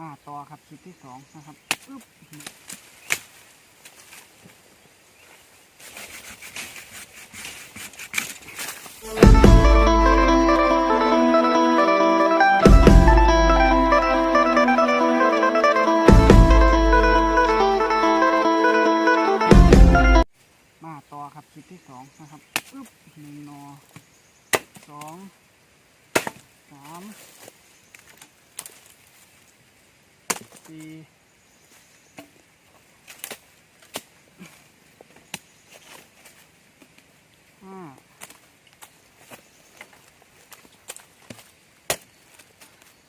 มาต่อครับคลิปที่สองนะครับอึ๊บ สี่ห้า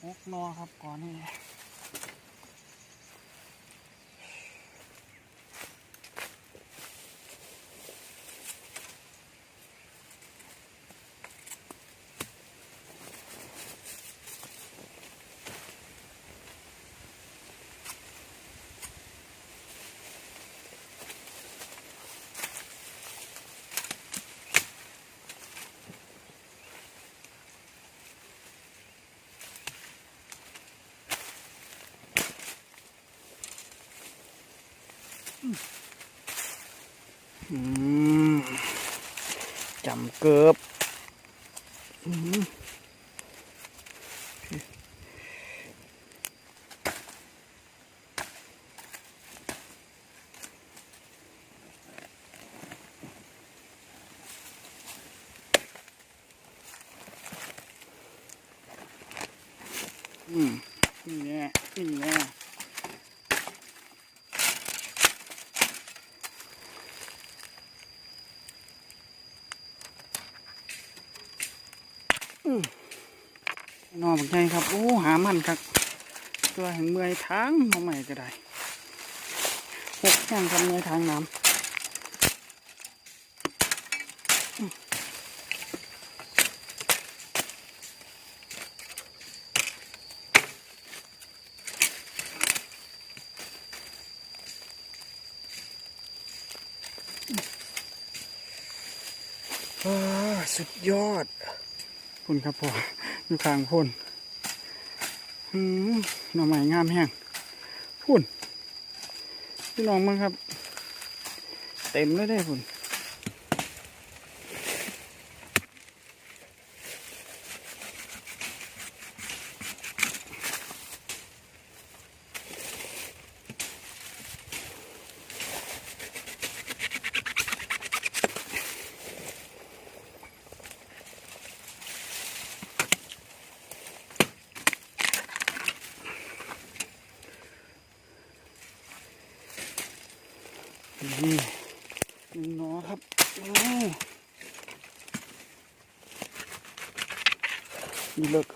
หกนอครับก่อนนี่ อืมจำเกือบอืมอืมนี่แน่นี่แน่ นอนบักใหญ่ครับโอ้หามันครับ ตัวแห่งเมื่อยทางมาใหม่ก็ได้หกแห่งครับเมื่อยทางน้ำว้าสุดยอดพุ่นครับพ่อ อยู่ข้างพ่นหืมหน่อไม้งามแห้งพุ่นพี่น้องมั้งครับ เต็มเลยได้พุ่น นี่หนึ่งหนอครับนี่เลิก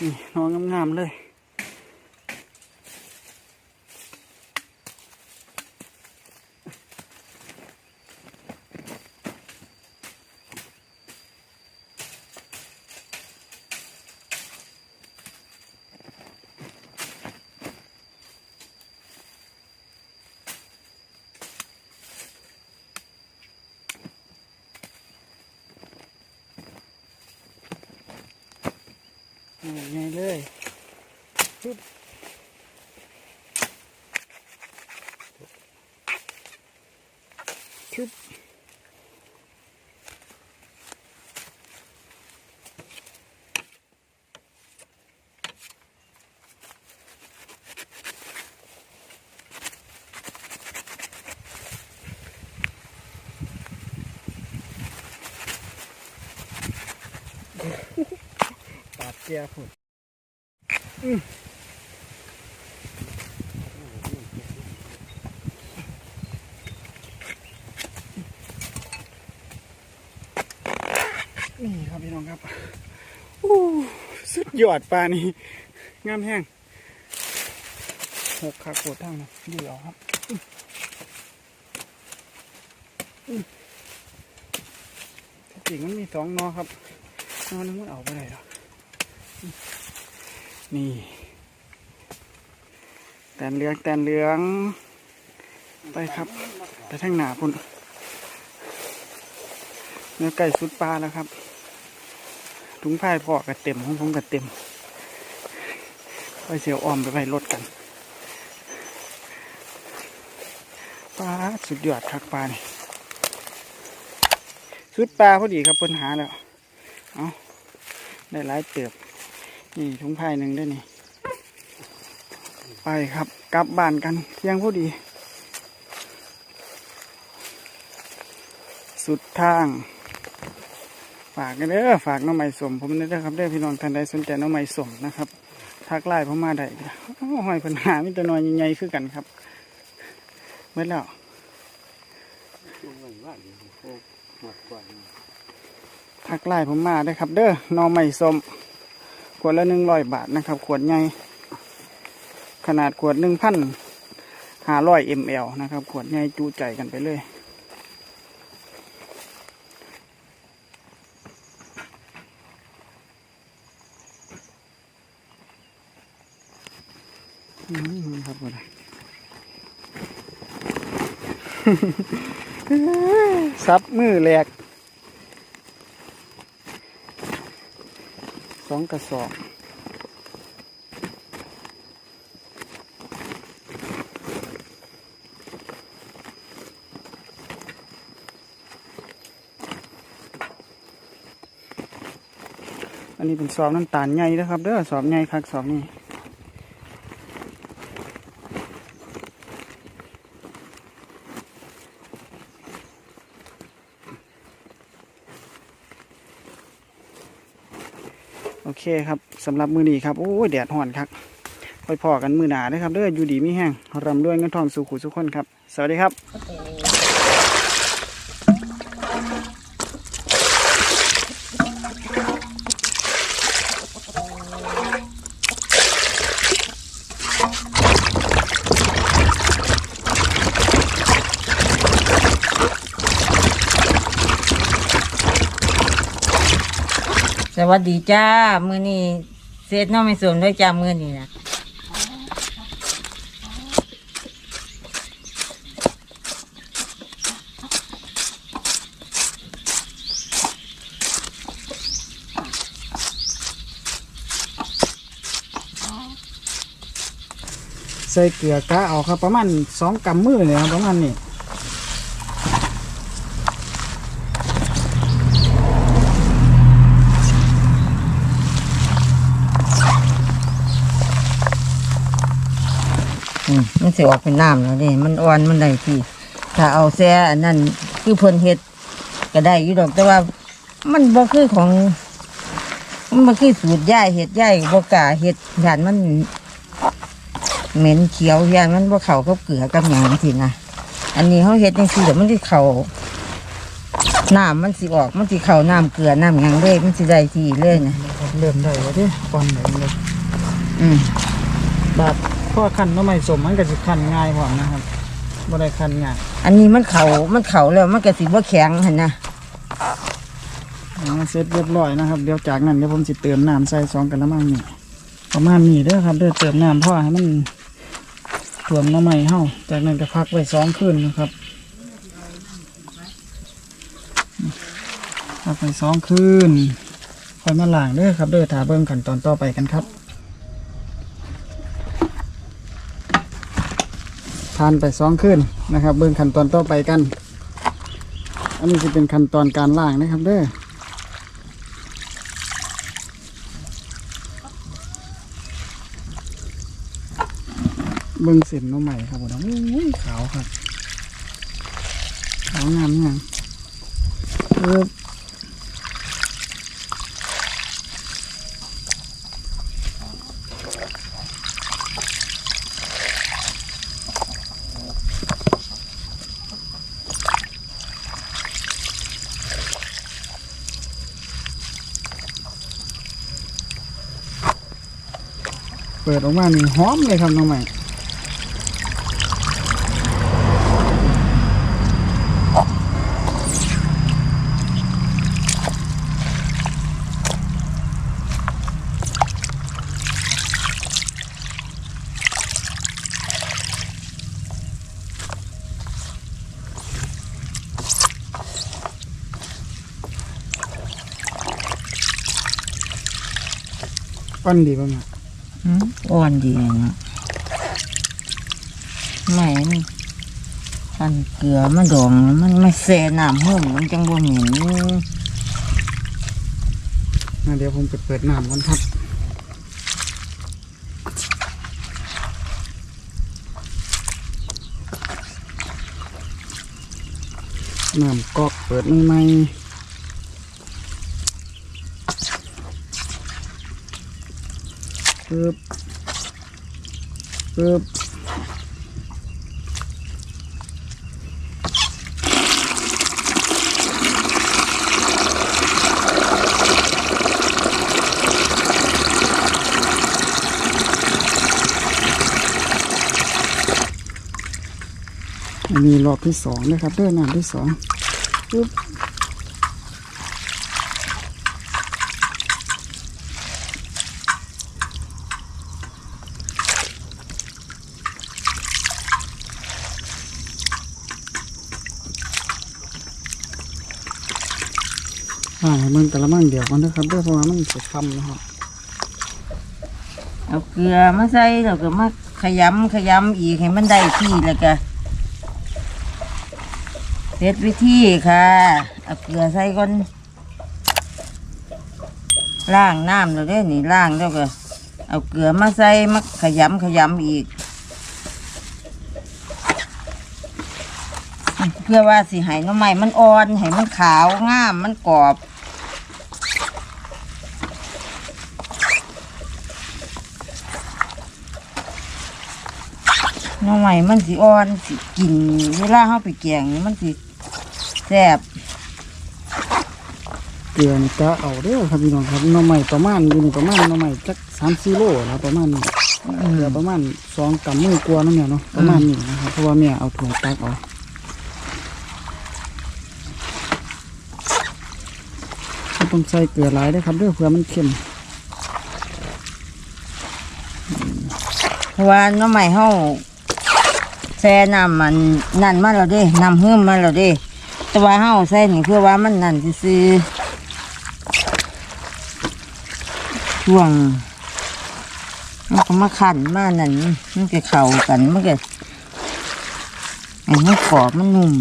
นี่นอนงามๆเลย นี่ไงเลยชุบชุบียผุดนี่ครับพี่น้องครับอู้สุดยอดปลานี่งามแห้งหกขาโคตรทั้งนะดีเอครับจริงมันมีสองนอครับนอนึงมันเอาไปไหนหรอ นี่ แตนเหลืองแตนเหลือง ไปครับ ไปทางหนาพุ่นเนื้อไก่สุดปลาแล้วครับ ถุงผ้าพอกระเต็มของผมกระเต็มไปเสียวอ้อมไปไปรถกันปลาสุดยอดคักปลานี่สุดปลาพอดีครับเพิ่นหาแล้ว เอาได้หลายเติบ นี่ถุงผ้าหนึ่งได้นี่ ไปครับกลับบ้านกันเที่ยงพอดี สุดทาง ฝากกันเด้อฝากน้องใหม่สมผมนี่เด้อครับเด้อพี่น้องท่านใดสนใจน้องใหม่สมนะครับทักไลน์ผมมาได้อ้าวหอยปัญหามิตรน้อยใหญ่ๆคือกันครับเมื่อแล้วทักไลน์ผมมาได้ครับ เด้อน้องใหม่สม วดละหนึ่งร้อยบาทนะครับ ขวดใหญ่ขนาดขวดหนึ่งพันห้าร้อยมลนะครับ ขวดใหญ่จูใจกันไปเลยครับผมซับมือแหลก องกระสอบอันนี้เป็นสอบน้ำตาลใหญ่นะครับเด้อสอบใหญ่ครับสอบนี้ เคครับสำหรับมือนี้ครับโอ้ยแดดห่อนครับไปพอกันมือหนาเด้อครับเด้ออยู่ดีมีแห้งรำด้วยเงินทองสู่ขู่สุขคนครับ สวัสดีครับ วัสดีจ้า มือนี้เซตน้องไม่สวมด้วยจ้า มือนี้นะใส่เกลือกะเอาครับประมาณสองกำมือเลยครับประมาณนี้ อืมมัน สิออกเป็นน้ำแล้วนี่มันอ่อนมันได้ที่ถ้าเอาแซ่อันนั้นคือเพิ่นเฮ็ดก็ได้อยู่ดอกแต่ว่า มันบ่คือของ มันบ่คือสูตรย่ายเฮ็ดย่ายบ่กล้าเฮ็ดย่านมันเหม็นเขียวย่านมันบ่เข้ากับเกลือกับหยังสินะอันนี้เฮาเฮ็ดจังซี่เดี๋ยวมันสิเข้าน้ำมันสิออกมันสิเข้าน้ำเกลือน้ำหยังเลยมันสิได้ที่เลยนะเริ่มได้แล้วเดิก่อนไหนเลยอืมแบบ พ่อคันน้ำไม่สมมันก็จะคันง่ายพร้อมนะครับบ่ได้คันง่ายอันนี้มันเขามันเขาแล้วมันก็สิบ่แข็งหันนะอ่าเสร็จเรียบร้อยนะครับเดี๋ยวจากนั้นเดี๋ยวผมสิเติมน้ำใส่สองกระมังนี่ประมาณนี้เด้อครับเด้อเติมน้ำพ่อให้มันถ่วมน้ำใหม่เฮาจากนั้นก็พักไว้สองคืนนะครับพักไว้สองคืนค่อยมาล้างเด้อครับเด้อถาเบิ่งขั้นตอนต่อไปกันครับ ทานไปสองคืนนะครับ เบิ่งขั้นตอนต่อไปกัน อันนี้จะเป็นขั้นตอนการล้างนะครับเด้อเบิ่งเส้นน้องใหม่ครับผมนะอุ้ยขาวครับ ขาวงามเนี่ยเอ ปิดออกมานี่หอมเลยครับน้องใหม่ปั้นดีป่ะเนี่ อ่อนดีนะไม่มันพันเกลือมันดองมันไม่แซ่น้ำหุ่มมันจังบ่เหม็นอะเดี๋ยวผมไปเปิดน้ำก่อนครับน้ำกอกเปิดใหม่ ปึ๊บปึ๊บอันนี้รอบที่สองนะครับเด้วยน้ำที่สองปึ๊บ่มันกระมังเดียวกันนะครับเด้วยเพราะว่ามันจะคำนะครับเอาเกลือมาใส่แล้วก็มาขยำขยำอีกให้มันได้ที่แล้วก็เสร็จวิธีค่ะเอาเกลือใส่ก่อนล้างน้ำแล้วเด้อนี่ล้างแล้วก็เอาเกลือมาใส่มาขยำขยำอีก เพื่อว่าสิให้หน้ำใหม่มันอ่อนให้มันขาวงามมันกรอบ น้องใหม่มันสิอ่อนสิกินเวลาเฮาไปแกงนี่มันสิแซ่บเกลือนี่จะเอาเด้อครับพี่น้องครับหน่อไม้ประมาณอยู่นี่ประมาณหน่อไม้จักสามสี่โลนะประมาณนี้เกลือประมาณสองกำมือกลัวาเนาะแม่เนาะประมาณนี้นะครับเพราะว่าแม่เอาถุงตักเอาก็ต้องใส่เกลือหลายเด้อครับเด้อเพื่อมันเค็มเพราะว่าหน้องใหม่เฮา แซ่น้ำมันนั่นมาแล้วเด้น้ำเฮืมมาแล้วเด้ แต่ว่าเฮาใส่นี่เพื่อว่ามันนั่นซื้อช่วงมันก็มาขันมานั่นมันก็เข่ากันมันก็ไอ้มันกรอบมันนุ่ม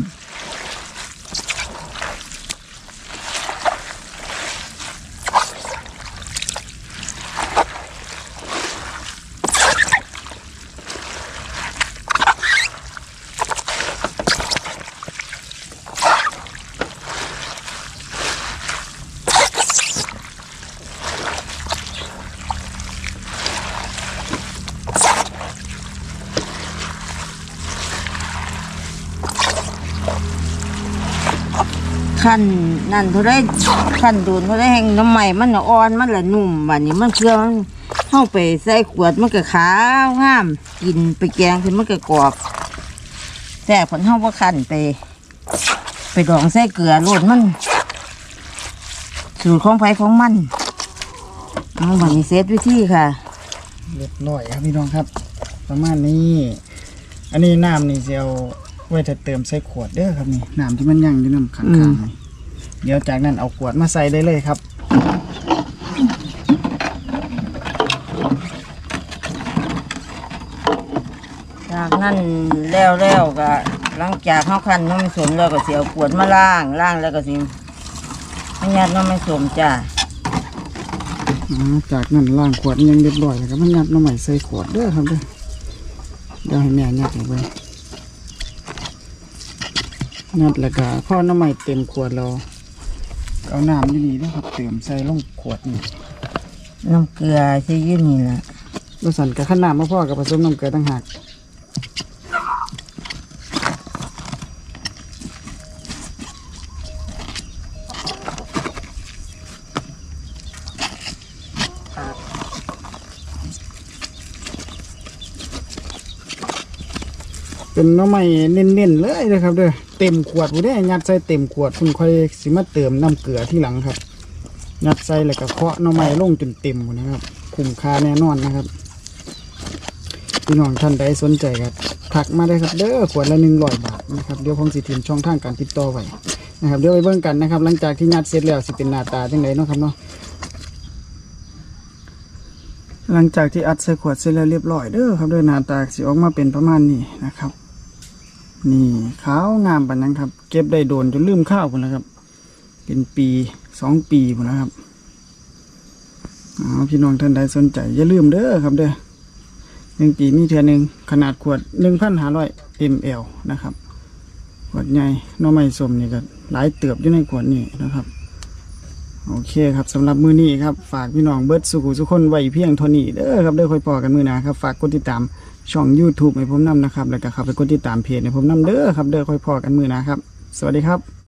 ขั้นนั่นเท่าได้ขั้นโดนเท่าได้แห้งน้ำใหม่มันน่ะอ่อนมันละนุ่มบัดนี้มันเชื่อมันเข้าไปใส่ขวดมันก็ขาวงาม กินไปแกงขึ้นมันก็กรอบแต่ผลเข้าว่าขั้นไป ไปดองใส่เกลือโรดมัน สูตรของไผของมันเอาบัดนี้เซตวิธีค่ะเรียบร้อยครับพี่น้องครับ ประมาณนี้ อันนี้น้ำนี่เอา ไว้จะเติมใส่ขวดเด้อครับนี่น้ำที่มันยั่งอยู่น้ำขังอืม ๆนี่เดี๋ยวจากนั้นเอาขวดมาใส่ได้เลยครับ จากนั้นแล้วแล้วก็หลังจากเข้าขั้นน้ำมันสมแล้วก็เสียขวดมาล้างล้างแล้วก็สิไม่ยัดน้ำมันสมจ้าอ่าจากนั้นล้างขวดยังเรียบร้อยแล้วก็มันยัดน้ำใหม่ใส่ขวดเด้อครับเด้อเดี๋ยวให้แม่ยัดลงไป ยัดแล้วก็พอน้ำใหม่เต็มขวดเราเอาน้ำนี่นี่นะครับเติมใส่ลงขวดนี่น้ำเกลือที่อยืนนี่แหละแล้วสันกับขนาดมาพ่อกับผสมน้ำเกลือต่างหาก เป็นน้ำใหม่เน้นๆเลยนะครับเด้อเต็มขวดผู้ได้ยัดใส่เต็มขวดคุณค่อยสิมาเติมน้ำเกลือที่หลังครับยัดใส่แล้วก็เคาะหน้ำใหม่ลงจนเต็มนะครับ คุ้มค่าแน่นอนนะครับพี่น้องท่านใดสนใจก็ทักมาได้ครับเด้อขวดละหนึ่งร้อยบาทนะครับเดี๋ยวผมสิทีมช่องทางการติดต่อไว้นะครับเดี๋ยวไปเบิ่งกันนะครับ หลังจากที่ยัดเสร็จแล้วสิเป็นหน้าตาจังไดเนาะครับเนาะหลังจากที่อัดใส่ขวดเสร็จแล้วเรียบร้อยเด้อครับด้วยหน้าตาสิออกมาเป็นประมาณนี้นะครับ นี่ขาวงามปานนั้นครับ เก็บได้โดนจนลืมข้าวพุ่นแล้วครับ เป็นปีสองปีพุ่นแล้วครับเอพี่น้องท่านใดสนใจ อย่าลืมเด้อครับเด้อหนึ่งปีมีเท่าหนึ่งขนาดขวดหนึ่งพันห้าร้อยมลนะครับขวดใหญ่น้อไม้สมนี่ก็หลายเติบอยู่ในขวดนี้นะครับ โอเคครับสำหรับมือนี้ครับ ฝากพี่น้องเบิร์ดสุขุสุขคนไว้เพียงเท่านี้เด้อครับเด้อค่อยพอกันมือหนาครับ ฝากกดติดตาม ช่อง YouTube ให้ผมนำนะครับ แล้วก็เข้าไปกดติดตามเพจให้ผมนำเด้อครับ เด้อค่อยพอกันมือนะครับ สวัสดีครับ